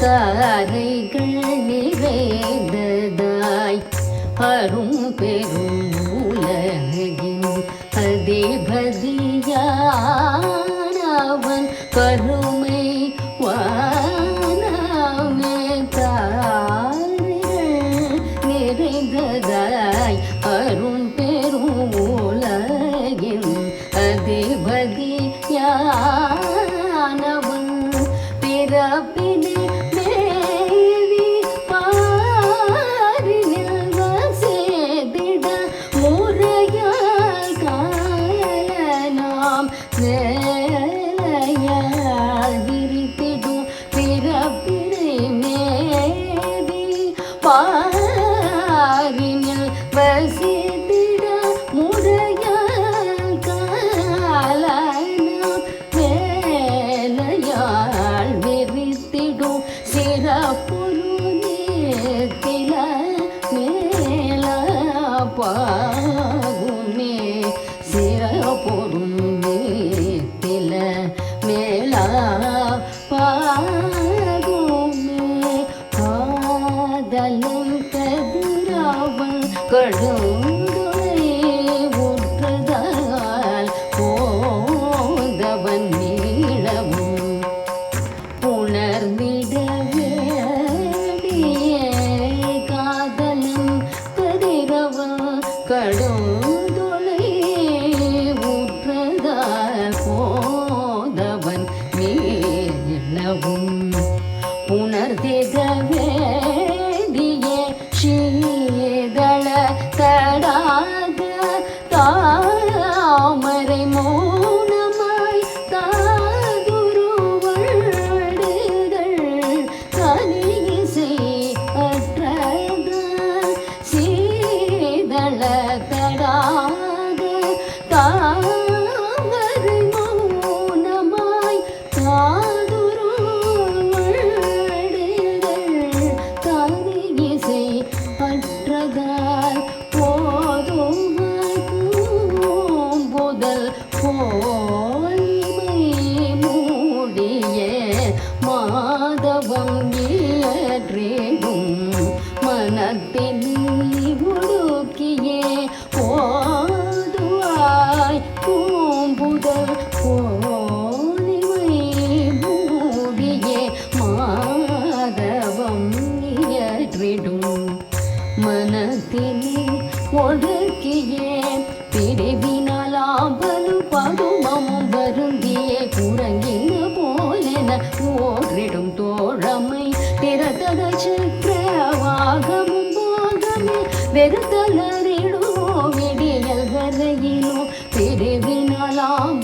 தாரைகள் நிறைந்ததாய் அரும் பெரும் உலகின் அதிபதியானவன் கருமை வானமே தாரைகள் நிறைந்ததாய். அரும் பெரும் உலகின் அதிபதியானவன் பிறப்பினே பாகுமே சிறப்புரும் நேத்தில மேலா பாகுமே. காதலும் கதிரவன் கடும். கதிரவன் கடுந்தொலை சீதள தாமரை மௌனமாய் தாதுருவழுகள் கனியிசை அற்றதால் போதுமாய் பூம்புதல் போலிமை மூடிய மாதவம் மனத்தின் மனத்திலே ஒடுக்கியே பிரிவினாலாபலு பதுமமும் வருந்திய குரங்கின போலென ஓரிடும் தோழமை. பிறதத சக்கரவாகமும் போகமே வெறுதலரிடோ விடியல் வரையிலோ பிரிவினாலாபலு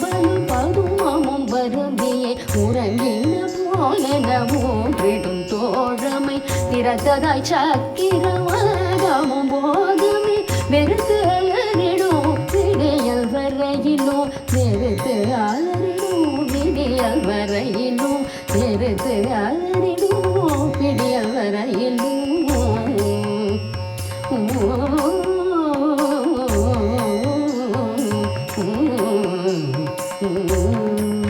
விரட்டதாய் சக்கிரமாகவும் போதுமே வெறுத்து அலரிடும் விடியல் வரையிலும் வெறுத்து அலரிடும் விடியல் வரையிலும் வெறுத்து அலரிடும் விடியல் வரையிலும் Ooh.